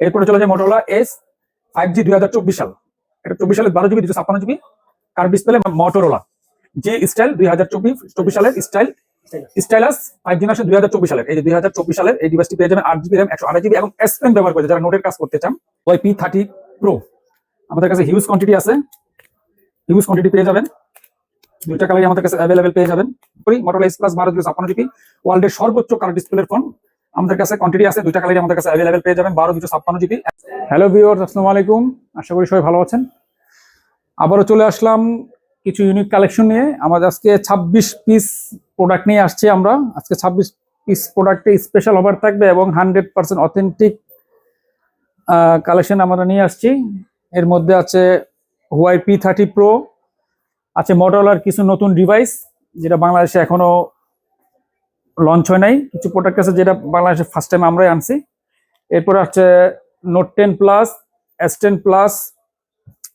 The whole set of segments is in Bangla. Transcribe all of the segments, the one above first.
এরপরে চলে যায় মোটরোলা এস ফাইভ জি দুই হাজার চব্বিশ সাল। এটা চব্বিশ সালের বারো জিবি দুশো ছাপ্পান্ন জিবি কার ডিসপ্লে মোটরোলা জি স্টাইল দুই হাজার চব্বিশ চব্বিশ সালের style stylus five G generation দুই হাজার চব্বিশ সালের। এই যে দুই হাজার চব্বিশ সালের এই ডিভাইসটি পেয়ে যাবেন আট জিবি র্যাম একশো আড়াই জিবি এবং এস পেন ব্যবহার করে। যারা নোটের কাজ করতে চান, ওই পি থার্টি প্রো আমাদের কাছে হিউজ কোয়ান্টিটি আছে। হিউজ কোয়ান্টিটি পেয়ে যাবেন। দুইটা কালারই আমাদের কাছে অ্যাভেলেবেল পেয়ে যাবেন। মোটরোলা এস প্লাস বারো দুশো ছাপ্পান্ন জিবি ওয়ার্ল্ডের সর্বোচ্চ কালার ডিসপ্লের ফোন আমাদের কাছে কোয়ান্টিটি আছে, দুইটা কালারই আমাদের কাছে অ্যাভেলেবেল পেয়ে যাবেন, বারো দুশো ছাপ্পান্ন জিবি হ্যালো ভিউয়ার্স আসসালামু আলাইকুম। আশা করি সবাই ভালো আছেন। আবারও চলে আসলাম কিছু ইউনিক কালেকশন নিয়ে। আমাদের আজকে ছাব্বিশ পিস প্রোডাক্ট নিয়ে আসছি আমরা। আজকে ছাব্বিশ পিস প্রোডাক্টে স্পেশাল অফার থাকবে এবং হান্ড্রেড পার্সেন্ট অথেন্টিক কালেকশন আমরা নিয়ে আসছি। এর মধ্যে আছে হুয়াই পি থার্টি প্রো আছে মডেলার কিছু নতুন ডিভাইস যেটা বাংলাদেশে এখনও লঞ্চ হয় নাই। কিছু প্রোডাক্ট আছে যেটা বাংলাদেশে ফার্স্ট টাইম আমরাই আনছি। এরপর আছে note ten plus S ten plus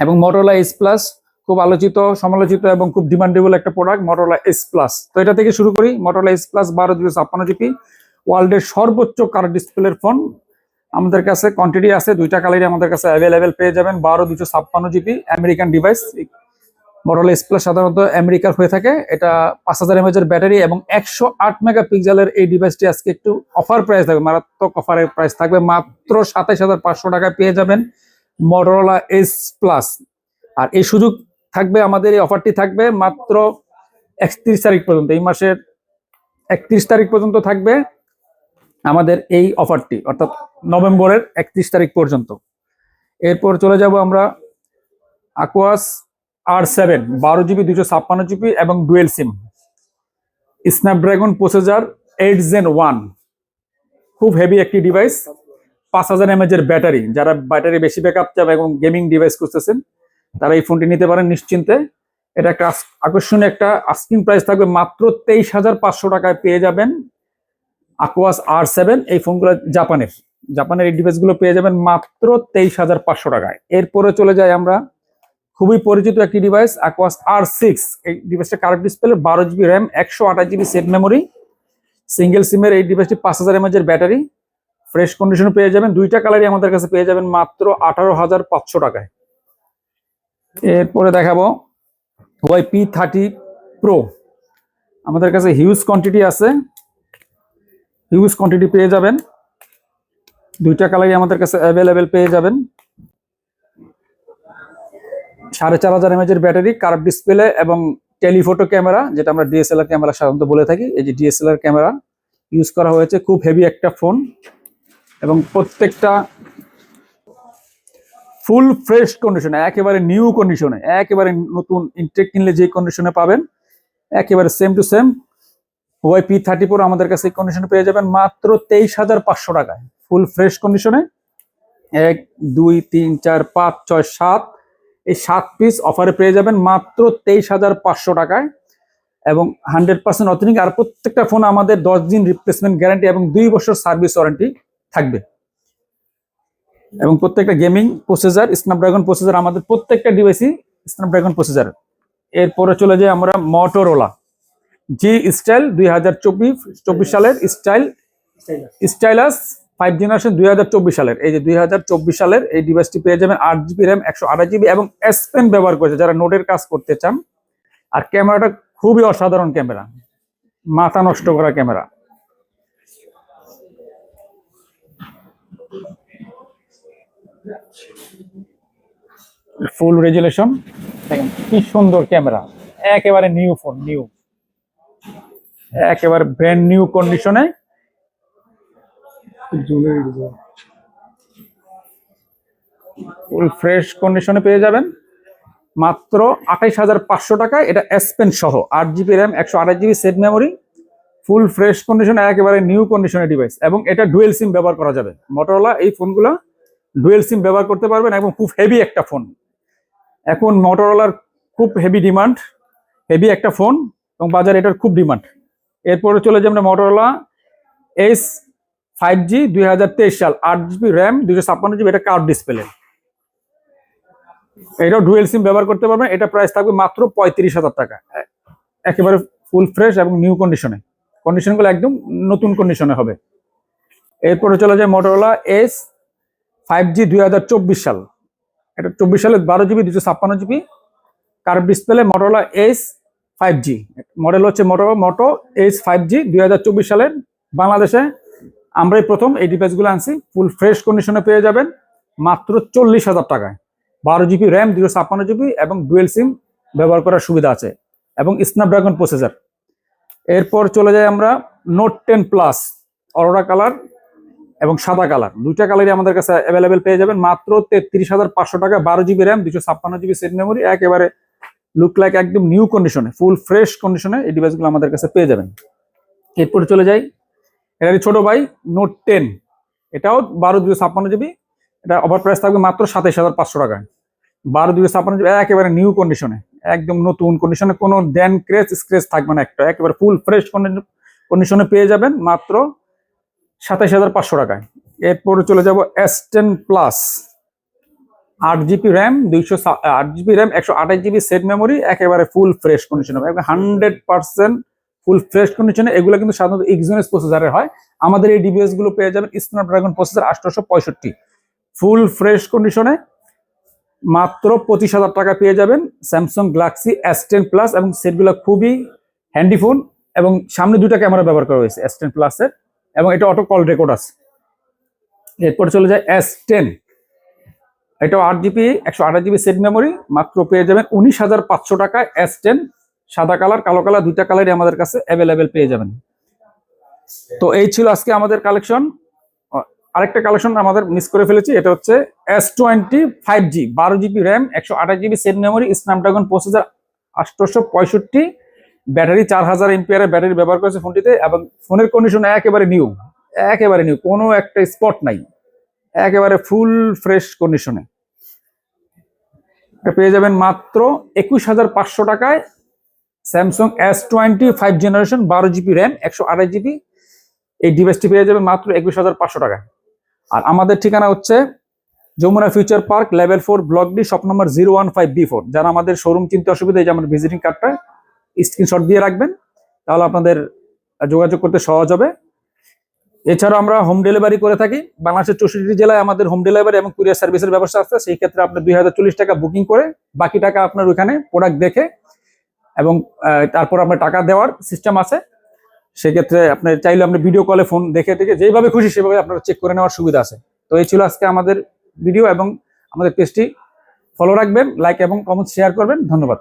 এবং মটোলা এস প্লাস খুব আলোচিত, সমালোচিত এবং খুব ডিমান্ডেবল একটা প্রোডাক্ট মটোলা এস প্লাস তো এটা থেকে শুরু করি। মটোলা এস প্লাস বারো দুশো ছাপ্পান্ন জিপি ওয়ার্ল্ডের সর্বোচ্চ কালার ডিসপ্লের ফোন আমাদের কাছে কোয়ান্টিটি আছে, দুইটা কালারই আমাদের কাছে অ্যাভেলেবেল পেয়ে যাবেন, বারো দুশো ছাপ্পান্ন GB American device model S plus সাধারণত আমেরিকার হয়ে থাকে। এটা পাঁচ হাজার এমএচ এর ব্যাটারি এবং একশো আট মেগা পিক্সেলের এই ডিভাইসটি আজকে একটু অফার প্রাইস থাকবে। মারাত্মক অফারের প্রাইস থাকবে। মাত্র সাতাইশ হাজার পাঁচশো টাকায় পেয়ে যাবেন মডেলা এস প্লাস আর এই সুযোগ থাকবে, আমাদের এই অফারটি থাকবে মাত্র একত্রিশ তারিখ পর্যন্ত। এই মাসের একত্রিশ তারিখ পর্যন্ত থাকবে আমাদের এই অফারটি অর্থাৎ নভেম্বরের একত্রিশ তারিখ পর্যন্ত। এরপর চলে যাব আমরা আকোয়াস আর সেভেন বারো জিবি দুশো ছাপ্পান্ন জিবি এবং dual SIM Snapdragon processor eight Gen one খুব হেভি একটি ডিভাইস পাঁচ হাজার এমএচ এর ব্যাটারি যারা ব্যাটারি বেশি ব্যাকআপ চাবে এবং গেমিং ডিভাইস খুঁজতেছেন, তারা এই ফোনটি নিতে পারেন নিশ্চিন্তে। এটা একটা আকর্ষণীয় একটা আস্কিং প্রাইস থাকবে। মাত্র তেইশ হাজার পাঁচশো টাকায় পেয়ে যাবেন আকোয়াস আর সেভেন এই ফোনগুলো জাপানের। জাপানের এই ডিভাইসগুলো পেয়ে যাবেন মাত্র তেইশ হাজার পাঁচশো টাকায়। এরপরে চলে যাই আমরা খুবই পরিচিত একটি ডিভাইস আকোয়াস আর সিক্স এই ডিভাইসটা কারেন্ট ডিসপ্লে বারো জিবি র্যাম একশো আঠাশ জিবি সেট মেমোরি সিঙ্গেল সিমের এই ডিভাইসটি পাঁচ হাজার এমএচ এর ব্যাটারি ফ্রেশ কন্ডিশনে পেয়ে যাবেন। দুইটা কালারই আমাদের কাছে পেয়ে যাবেন মাত্র আঠারো হাজার পাঁচশো টাকায়। এরপরে দেখাবো ওয়াই পি থার্টি প্রো আমাদের কাছে হিউজ কোয়ান্টিটি আছে। হিউজ কোয়ান্টিটি পেয়ে যাবেন। দুইটা কালারই আমাদের কাছে অ্যাভেলেবেল পেয়ে যাবেন। সাড়ে চার হাজার এমএচ এর ব্যাটারি কার্ভ ডিসপ্লে এবং টেলিফোটো ক্যামেরা যেটা আমরা ডিএসএলআর ক্যামেরা সাধারণত বলে থাকি। এই যে ডিএসএলআর ক্যামেরা ইউজ করা হয়েছে খুব হেভি একটা ফোন এবং প্রত্যেকটা ফুল ফ্রেশ কন্ডিশনে একেবারে নিউ কন্ডিশনে একেবারে নতুন ইনটেক কিনলে যে কন্ডিশনে পাবেন, একেবারে same to same Y P thirty four আমাদের কাছে কন্ডিশনে পেয়ে যাবেন মাত্র তেইশ হাজার পাঁচশো টাকায়। ফুল ফ্রেশ কন্ডিশনে এক, দুই, তিন, চার, পাঁচ, ছয়, সাত এই সাত পিস অফারে পেয়ে যাবেন মাত্র তেইশ হাজার পাঁচশো টাকায় এবং হান্ড্রেড পার্সেন্ট অথেন্টিক আর প্রত্যেকটা ফোন আমাদের দশ দিন রিপ্লেসমেন্ট গ্যারান্টি এবং দুই বছর সার্ভিস ওয়ারেন্টি থাকবে। এবং প্রত্যেকটা গেমিং প্রসেসর স্ন্যাপড্রাগন প্রসেসর আমাদের প্রত্যেকটা ডিভাইসই স্ন্যাপড্রাগন প্রসেসর এরপরে চলে যাই আমরা মটোরোলা জি স্টাইল দুই হাজার চব্বিশ চব্বিশ সালের স্টাইল স্টাইলাস ফাইভ জেনারেশন দুই হাজার চব্বিশ সালের। এই যে দুই হাজার চব্বিশ সালের এই ডিভাইসটি পেয়ে যাবেন আট জিবি র্যাম একশো আঠাশ জিবি এবং এস পেন ব্যবহার করেছে। যারা নোটের কাজ করতে চান আর ক্যামেরাটা খুবই অসাধারণ ক্যামেরা। মাথা নষ্ট করা ক্যামেরা। ফুল রেজুলেশন দেখেন কি সুন্দর ক্যামেরা। একেবারে নিউ ফোন নিউ একেবারে ব্র্যান্ড নিউ কন্ডিশনে ফুল ফ্রেশ কন্ডিশনে পেয়ে যাবেন। মাত্র আঠাইশ হাজার পাঁচশো টাকায় এটা এস সহ আট জিবি র্যাম একশো আঠাশ GB set memory. Full fresh কন্ডিশনে, একেবারে নিউ কন্ডিশনের ডিভাইস এবং এটা ডুয়েল সিম ব্যবহার করা যাবে। মোটরোলা এই ফোনগুলো ডুয়েল সিম ব্যবহার করতে পারবেন এবং খুব হেভি একটা ফোন এখন মোটরোলার খুব হেভি ডিমান্ড হেভি একটা ফোন এবং বাজারে এটার খুব ডিমান্ড এরপরে চলে যাবে মোটরোলা এস ফাইভ জি সাল, আট জিবি র্যাম দুইশো ছাপ্পান্ন জিবি এটা কার্ড ডিসপ্লে এটাও ডুয়েল সিম ব্যবহার করতে পারবেন, এটা প্রাইস থাকবে মাত্র পঁয়ত্রিশ হাজার টাকা। একেবারে ফুল ফ্রেশ এবং নিউ কন্ডিশনে কন্ডিশনগুলো একদম নতুন কন্ডিশনে হবে। এরপরে চলে যায় মোটরোলা এস ফাইভ জি দুই হাজার চব্বিশ সাল। এটা চব্বিশ সালে বারো জিবি দুশো ছাপ্পান্ন GB car display Motorola S five G model হচ্ছে মোটো মোটো এইচ ফাইভ জি দুই হাজার চব্বিশ সালের বাংলাদেশে আমরাই প্রথম এই ডিভাইসগুলো আনছি। ফুল ফ্রেশ কন্ডিশনে পেয়ে যাবেন মাত্র চল্লিশ হাজার টাকায়। বারো জিবি র্যাম দুশো ছাপ্পান্ন জিবি এবং ডুয়েল সিম ব্যবহার করার সুবিধা আছে এবং স্ন্যাপড্রাগন প্রসেসর। এরপর চলে যাই আমরা note ten plus, Aurora colour এবং সাদা কালার। দুইটা কালারই আমাদের কাছে অ্যাভেলেবেল পেয়ে যাবেন। মাত্র তেত্রিশ হাজার পাঁচশো টাকা, বারো জিবি র্যাম দুশো ছাপ্পান্ন জিবি সেট মেমোরি একেবারে লুক লাইক একদম নিউ কন্ডিশনে ফুল ফ্রেশ কন্ডিশনে এই ডিভাইসগুলো আমাদের কাছে পেয়ে যাবেন। এরপর চলে যাই এটারই ছোট ভাই নোট টেন এটাও বারো দুশো ছাপ্পান্ন জিবি। এটা ওভার প্রাইস থাকবে মাত্র সাতাইশ হাজার পাঁচশো টাকায়। বারো দুশো ছাপ্পান্ন জিবি একেবারে নিউ কন্ডিশনে একদম নতুন কন্ডিশনে কোনো ড্যান ক্রেচ স্ক্রেচ থাকবে না একটা। একেবারে ফুল ফ্রেশ কন্ডিশনে পেয়ে যাবেন মাত্র সাতাইশ হাজার পাঁচশো টাকায়। এরপরে চলে যাব এস টেন প্লাস আট জিবি র্যাম দুইশো আট জিবি র্যাম একশো আঠাশ জিবি সেট মেমোরি একেবারে ফুল ফ্রেশ কন্ডিশনে হান্ড্রেড পার্সেন্ট ফুল ফ্রেশ কন্ডিশনে এগুলো কিন্তু সাধারণত এক্সিনেস প্রসেসরের হয়। আমাদের এই ডিভাইসগুলো পেয়ে যাবেন স্ন্যাপড্রাগন প্রসেসর আঠারোশো পঁয়ষট্টি। ফুল ফ্রেশ কন্ডিশনে মাত্র পঁচিশ হাজার টাকা পেয়ে যাবেন Samsung Galaxy S ten plus এবং সেটগুলো খুবই হ্যান্ডি ফোন এবং সামনে দুটা ক্যামেরা ব্যবহার করা হয়েছে এস টেন প্লাসের এবং এটা অটো কল রেকর্ড আছে। এরপর চলে যায় এস টেন এটাও আট জিবি একশো আঠাশ জিবি সেট মেমোরি মাত্র পেয়ে যাবেন উনিশ হাজার পাঁচশো টাকায় এস টেন সাদা কালার, কালো কালার, দুইটা কালারই আমাদের কাছে অ্যাভেলেবেল পেয়ে যাবেন। তো এই ছিল আজকে আমাদের কালেকশন আরেকটা কালেকশন আমাদের মিস করে ফেলেছি, এটা হচ্ছে এস টোয়েন্টি ফাইভ জি বারো জিবি র্যাম একশো আঠাশ GB set memory Snapdragon processor আটশোশো পঁয়ষট্টি ব্যাটারি চার হাজার এমপিআর ব্যাটারি ব্যবহার করেছে ফোনটিতে এবং ফোনের কন্ডিশন একেবারে নিউ একেবারে নিউ কোনো একটা স্পট নাই, একেবারে ফুল ফ্রেশ কন্ডিশনে এটা পেয়ে যাবেন মাত্র একুশ হাজার পাঁচশো টাকায় Samsung S twenty five generation বারো জিবি র্যাম একশো আঠাশ জিবি এই ডিভাইসটি পেয়ে যাবে মাত্র একুশ হাজার পাঁচশো টাকায়। আর আমাদের ঠিকানা হচ্ছে Jamuna future park, level four, block D, shop number zero one five B four যারা আমাদের শোরুম চিনতে অসুবিধা এই যে আমার ভিজিটিং কার্ডটা স্ক্রিনশট দিয়ে রাখবেন, তাহলে আপনাদের যোগাযোগ করতে সহজ হবে। এছাড়াও আমরা হোম ডেলিভারি করে থাকি। বাংলাদেশের চৌষট্টি জেলায় আমাদের হোম ডেলিভারি এবং কুরিয়ার সার্ভিসের ব্যবস্থা আছে। সেই ক্ষেত্রে আপনি দুই হাজার চল্লিশ টাকা বুকিং করে বাকি টাকা আপনার ওইখানে প্রোডাক্ট দেখে এবং তারপর আপনার টাকা দেওয়ার সিস্টেম আছে। সেক্ষেত্রে আপনি চাইলে আপনি ভিডিও কলে ফোন দেখে দেখে যেভাবে খুশি সেভাবে আপনারা চেক করে নেওয়ার সুবিধা আছে। তো এই ছিল আজকে আমাদের ভিডিও এবং আমাদের পেজটি ফলো রাখবেন লাইক এবং কমেন্ট শেয়ার করবেন। ধন্যবাদ।